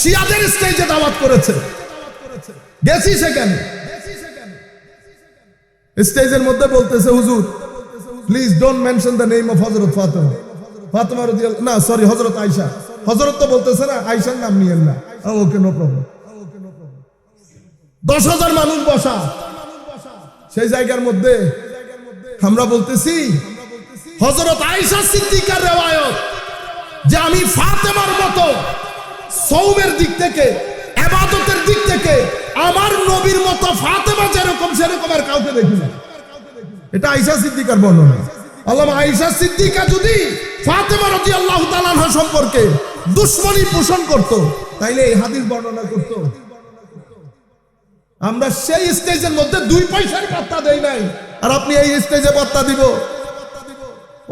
শিয়াদের স্টেজে দাওয়াত করেছে। গেছি সেখানে। স্টেজের মধ্যে বলতেছে, হুজুর please don't mention the name of হজরত ফাতেমা। ফাতেমা রাদিয়াল্লাহু, না সরি হজরত আয়েশা। হজরত তো বলতেছে না, আয়েশার নাম নিয়েন না। ওকে নো প্রবলেম দশ হাজার মানুষ বসা। সেই জায়গার মধ্যে আমরা বলতেছি হজরত আয়েশা সিদ্দিকার রেওয়ায়ত যে আমি ফাতেমার মতো সৌমের দিক থেকে, এবাদতের দিক থেকে, আমার নবীর মতো ফাতেমা যেরকম, সেরকম আর কাউকে দেখি না। এটা আয়েশা সিদ্দিকার বর্ণনা। আল্লাহ আয়েশা সিদ্দিকা যদি ফাতেমা রাজি আল্লাহ তালানহা সম্পর্কে দুশ্মনী পোষণ করত, তাইলে এই হাদিস বর্ণনা করত। আমরা সেই স্টেজের মধ্যে দুই পয়সার পাত্তা দেই নাই, আর আপনি এই স্টেজে পাত্তা দিব।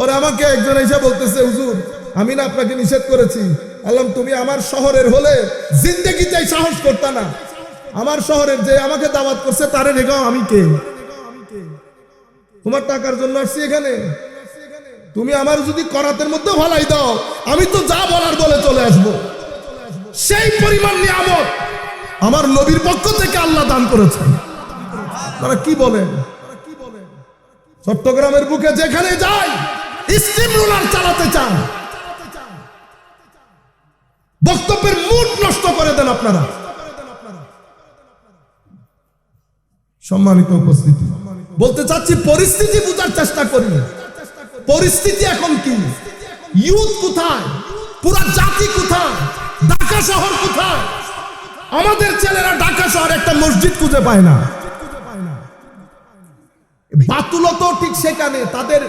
ওরে আমাকে একজন এসে বলতেছে, হুজুর, আমি না আপনাকে নিষেধ করেছি আল্লাহ তুমি আমার শহরের হলে জিন্দগিতে সাহস করতা না। আমার শহরের যে আমাকে দাওয়াত করছে, তারে রেখাও আমি কে? তোমার টাকার জন্য আসছি এখানে। তুমি আমার যদি করাতের মধ্যে ভালাই দাও, আমি তো যা বলার বলে চলে আসব। সেই পরিমাণ নিয়ামত আমার নবীর পক্ষ থেকে আল্লাহ দান করেছেন। তারা কি বলেন? চট্টগ্রামের বুকে যেখানে যায় স্টিম রোলার চালাতে চান। বক্তব্যের মুড নষ্ট করে দেন আপনারা। সম্মানিত উপস্থিতি। বলতে চাচ্ছি, পরিস্থিতি বোঝার চেষ্টা করি। পরিস্থিতি এখন কি? ইউথ কোথায়? পুরা জাতি কোথায়? ঢাকা শহর কোথায়? আমাদের ছেলেরা ঢাকা শহর একটা মসজিদ খুঁজে পায় না। বাতুলত ঠিক সেখানে, তাদের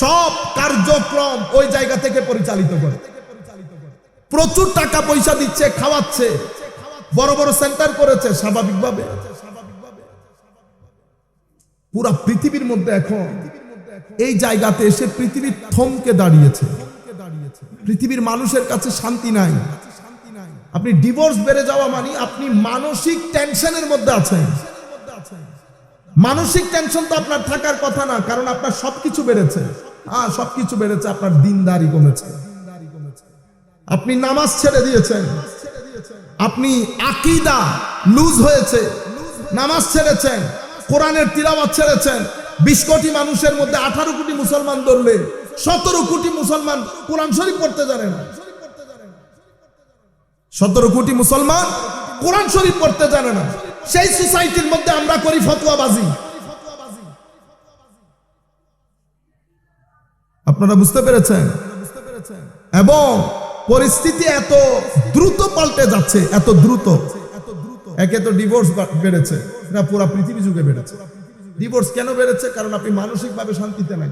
সব কার্যক্রম ওই জায়গা থেকে পরিচালিত করে। প্রচুর টাকা পয়সা দিচ্ছে, খাওয়াচ্ছে। বড় বড় সেন্টার করেছে, স্বাভাবিকভাবে। পুরা পৃথিবীর মধ্যে এখন এই জায়গাতে এসে পৃথিবীর থমকে দাঁড়িয়েছে। পৃথিবীর মানুষের কাছে শান্তি নাই। আপনি ডিভোর্স বেড়ে যাওয়া মানে আপনি মানসিক টেনশনের মধ্যে আছেন। মানসিক টেনশন তো আপনার থাকার কথা না, কারণ আপনার সবকিছু বেড়েছে। হ্যাঁ সবকিছু বেড়েছে, আপনার দিনদারি কমেছে। আপনি নামাজ ছেড়ে দিয়েছেন। আপনি আকিদা লুজ হয়েছে। নামাজ ছেড়েছেন, কোরআনের তিলাওয়াত ছেড়েছেন। বিশ কোটি মানুষের মধ্যে আঠারো কোটি মুসলমান ধরলে, সতেরো কোটি মুসলমান কোরআন শরীফ পড়তে জানে না। সতেরো কোটি মুসলমান কোরআন শরীফ পড়তে জানে না। সেই সোসাইটির মধ্যে আমরা করি ফতুয়াবাজি। আপনারা বুঝতে পেরেছেন? এবং পরিস্থিতি এত দ্রুত পাল্টে যাচ্ছে, এত দ্রুত। একে তো ডিভোর্স বেড়েছে এটা পুরো পৃথিবী যুগে বেড়েছে। ডিভোর্স কেন বেড়েছে? কারণ আপনি মানসিকভাবে শান্তিতে নাই।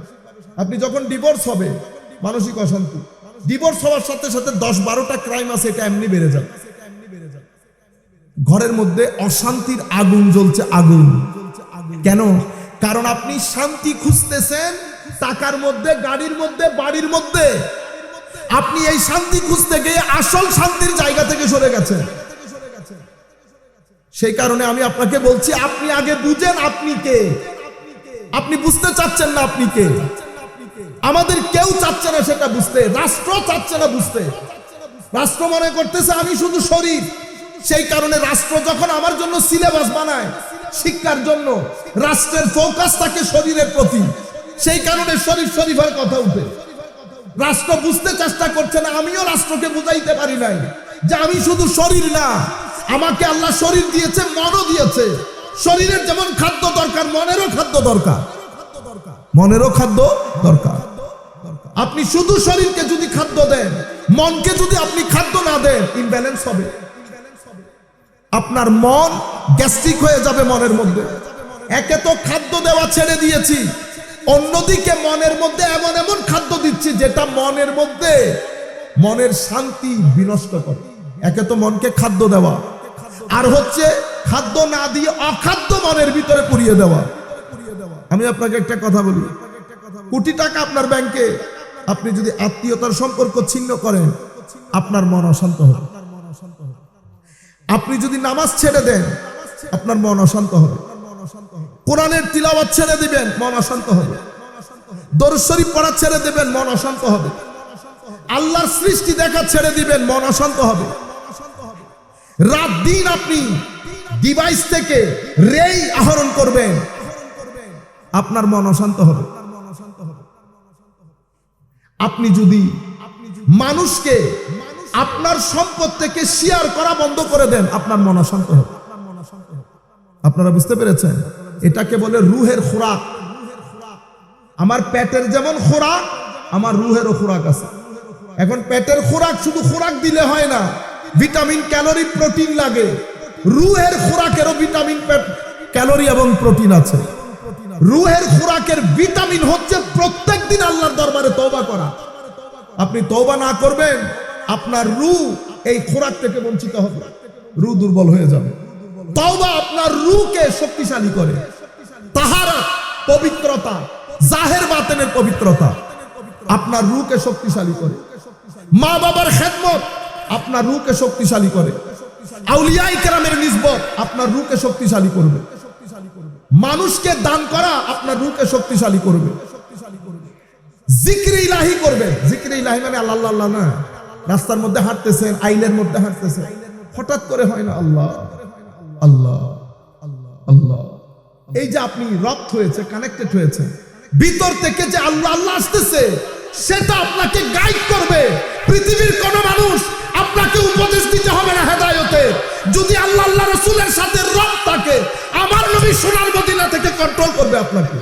আপনি যখন ডিভোর্স হবে, মানসিক অশান্তি। ডিভোর্স হওয়ার সাথে সাথে দশ বারোটা ক্রাইম আছে, এটা এমনি বেড়ে যাবে। ঘরের মধ্যে অশান্তির আগুন জ্বলছে, আগুন। কেন? কারণ আপনি শান্তি খুঁজতেছেন টাকার মধ্যে, গাড়ির মধ্যে, বাড়ির মধ্যে। আপনি এই শান্তি খুঁজতে গিয়ে আসল শান্তির জায়গা থেকে সরে গেছেন। সেই কারণে আমি আপনাকে বলছি, আপনি আগে বুঝেন আপনি কে। আপনি বুঝতে চাচ্ছেন না আপনি কে। আমাদের কেউ চাচ্ছে না সেটা বুঝতে, রাষ্ট্র চাচ্ছে না বুঝতে। রাষ্ট্র মনে করতেছে আমি শুধু শরীর। সেই কারণে রাষ্ট্র যখন আমার জন্য সিলেবাস বানায়, শিক্ষার জন্য, রাষ্ট্রের ফোকাস থাকে শরীরের প্রতি। সেই কারণে শরীফ শরীফের কথা উঠে। রাষ্ট্র বুঝতে চেষ্টা করছে না, আমিও রাষ্ট্রকে বুঝাইতে পারি নাই যে আমি শুধু শরীর না, আমাকে আল্লাহ শরীর দিয়েছে, মনও দিয়েছে। শরীরের যেমন খাদ্য দরকার, মনেরও খাদ্য দরকার। মনেরও খাদ্য দরকার। আপনি শুধু শরীরকে যদি খাদ্য দেন, মনকে যদি আপনি খাদ্য না দেন ইমব্যালেন্স হবে। আপনার মন গ্যাস্ট্রিক হয়ে যাবে মনের মধ্যে। একে তো খাদ্য দেওয়া ছেড়ে দিয়েছি অন্যদিকে মনের মধ্যে এমন এমন খাদ্য দিচ্ছি যেটা মনের মধ্যে মনের শান্তি বিনষ্ট করে। একে তো মনকে খাদ্য দেওয়া। আর হচ্ছে খাদ্য না দিয়ে অখাদ্য মনের ভিতরে পুড়িয়ে দেওয়া। আমি আপনাকে একটা কথা বলি। কোটি টাকা আপনার ব্যাংকে আপনি যদি আত্মীয়তার সম্পর্ক ছিন্ন করেন, আপনার মন অশান্ত হবে। আপনি যদি নামাজ ছেড়ে দেন, আপনার মন অশান্ত হবে। কোরআনের তিলাওয়াত ছেড়ে দিবেন, মন অশান্ত হবে। দরুদ শরীফ পড়া ছেড়ে দিবেন, মন অশান্ত হবে। আল্লাহর সৃষ্টি দেখা ছেড়ে দিবেন, মন অশান্ত হবে। রাত, দিন আপনি ডিভাইস থেকে রেই আহরণ করবেন। আপনার মন অশান্ত হবে। আপনি যদি মানুষকে আপনার সম্পদ থেকে শেয়ার করা বন্ধ করে দেন, আপনার মন অশান্ত হবে। আপনারা বুঝতে পেরেছেন? এটাকে বলে রুহের খোরাক। আমার পেটের যেমন খোরাক, আমার রুহেরও খোরাক আছে। এখন পেটের খোরাক শুধু খোরাক দিলে হয় না, ভিটামিন, ক্যালোরি, প্রোটিন লাগে। রুহের খোরাকেরও ভিটামিন ক্যালোরি এবং প্রোটিন আছে। রুহের খোরাকের ভিটামিন হচ্ছে প্রত্যেক দিন আল্লাহর দরবারে তওবা করা। আপনি তওবা না করবেন, আপনার রু এই খোরাক থেকে বঞ্চিত হবে। রু দুর্বল হয়ে যাবে। তওবা আপনার রুকে শক্তিশালী করে। তাহারা পবিত্রতা, জাহের বাতেনের পবিত্রতা আপনার রুকে শক্তিশালী করে। মা বাবার খেদমত আপনার রুকে শক্তিশালী করে। আউলিয়াই কেরামের নিসবত আপনার রুকে শক্তিশালী করবে। মানুষকে দান করা আপনার রুকে শক্তিশালী করবে। জিক্রে ইলাহি করবে। জিক্রে ইলাহি মানে আল্লাহ আল্লাহ না। রাস্তার মধ্যে হাঁটতেছেন আইলের মধ্যে হাঁটতেছেন। হঠাৎ করে হয় না আল্লাহ। আল্লাহ আল্লাহ এই যে আপনি রপ্ত হয়েছে কানেক্টেড হয়েছে, ভিতর থেকে যে আল্লাহ আল্লাহ আসতেছে, সেটা আপনাকে গাইড করবে। পৃথিবীর কোন মানুষ আপনাকে উপদেশ দিতে হবে না হেদায়তে। যদি আল্লাহ আল্লাহ রসুলের সাথে রব থাকে, আমার নবী সোনার মদিনা থেকে কন্ট্রোল করবে আপনাকে।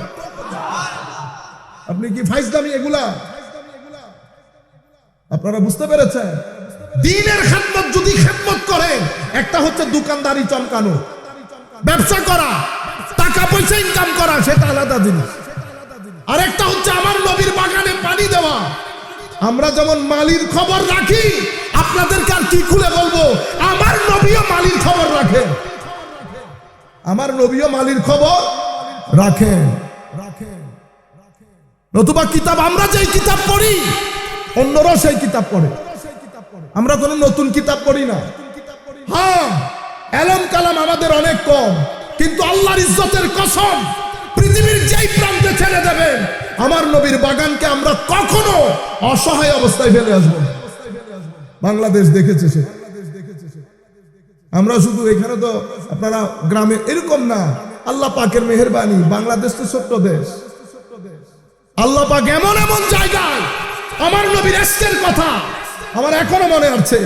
আপনি কি ফাইজদামি এগুলা? আপনারা বুঝতে পেরেছেন? দিনের খেদমত, যদি খেদমত করেন একটা হচ্ছে দোকানদারি চমকানো। ব্যবসা করা, টাকা পয়সা ইনকাম করা, সেটা আলাদা জিনিস। আর একটা হচ্ছে আমার নবীর বাগানে পানি দেওয়া। আমরা যেমন মালির খবর রাখি, আপনাদেরকে আর কি খুলে বলব? আমার নবীও মালির খবর রাখেন। আমার নবীও মালির খবর রাখেন রাখেন। নতুবা কিতাব, আমরা যেই কিতাব পড়ি, অন্যরাও সেই কিতাব পড়ে। আমরা কোনো নতুন কিতাব পড়ি না। হ্যাঁ এলম কালাম আমাদের অনেক কম, কিন্তু আল্লাহর ইজ্জতের কসম পৃথিবীর যেই প্রান্তে ছেড়ে দেবেন আমার নবীর বাগানকে আমরা কখনো অসহায় অবস্থায় ফেলে আসব বাংলাদেশ দেখেছে সে। আমরা শুধু এখানে তো আপনারা গ্রামে এরকম না, আল্লাহ পাকের মেহরবানি, বাংলাদেশ তো ছোট্ট দেশ। আল্লাহ পাক এমন এমন জায়গায়, আমার নবীর এসকের কথা আমার এখনও মনে আছে।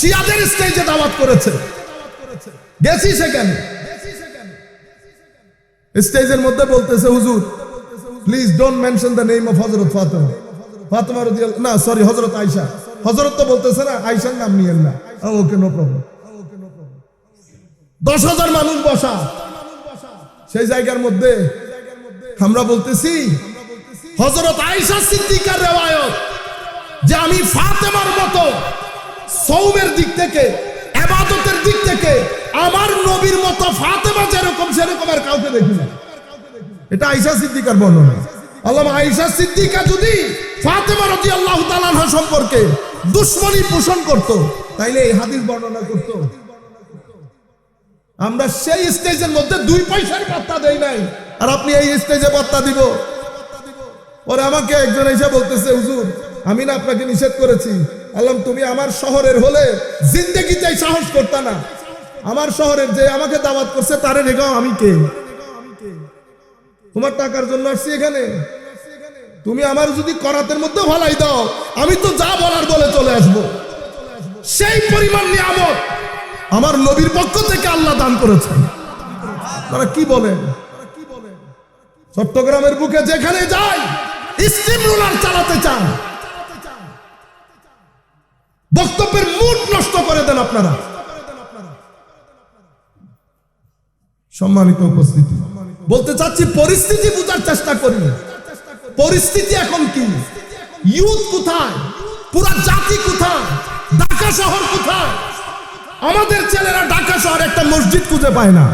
শিয়াদের স্টেজে দাওয়াত করেছে। গেছি সেখানে। স্টেজের মধ্যে বলতেছে, হুজুর please don't mention the name of হজরত ফাতেমা। ফাতেমা রাদিয়াল্লাহু না সরি হজরত আয়েশা। হজরত তো বলতেছে না, আয়েশার নাম নিয়েন না। ওকে নো প্রবলেম দশ হাজার মানুষ বসা। সেই জায়গার মধ্যে আমরা বলতেছি হজরত আয়েশা সিদ্দিকার রেওয়ায়ত। যে আমি ফাতেমার মতো সৌমের দিক থেকে, এবাদতের দিক থেকে আমার নবীর মতো ফাতেমা যেরকম, সেরকম আর কাউকে দেখি না। এটা আয়েশা সিদ্দিকার বর্ণনা। আল্লাহ আয়েশা সিদ্দিকা যদি ফাতেমা রাজি আল্লাহ তালানহা সম্পর্কে দুশ্মনী পোষণ করত, তাইলে এই হাদিস বর্ণনা করত। আমরা সেই স্টেজের মধ্যে দুই পয়সার পাত্তা দেই নাই। আর আপনি এই স্টেজে পাত্তা দিব। ওরে আমাকে একজন এসে বলতেছে, হুজুর আমি না আপনাকে নিষেধ করেছি। আল্লাহ, তুমি আমার শহরের হলে জিন্দগিতে সাহস করতা না। আমার শহরের যে আমাকে দাওয়াত করছে, তারে রেখাও আমি কে? তোমার টাকার জন্য আসছি এখানে। তুমি আমার যদি করাতের মধ্যে ভালাই দাও, আমি তো যা বলার বলে চলে আসব। সেই পরিমাণ নিয়ামত আমার নবীর পক্ষ থেকে আল্লাহ দান করেছেন তারা কি বলেন চট্টগ্রামের বুকে যেখানে যায় স্টিম রোলার চালাতে চান। বক্তব্যের মুড নষ্ট করে দেন আপনারা। সম্মানিত উপস্থিতি। বলতে চাচ্ছি, পরিস্থিতি বোঝার চেষ্টা করি। পরিস্থিতি এখন কি? ইউথ কোথায়? পুরা জাতি কোথায়? ঢাকা শহর কোথায়? আমাদের ছেলেরা ঢাকা শহর একটা মসজিদ খুঁজে পায় না।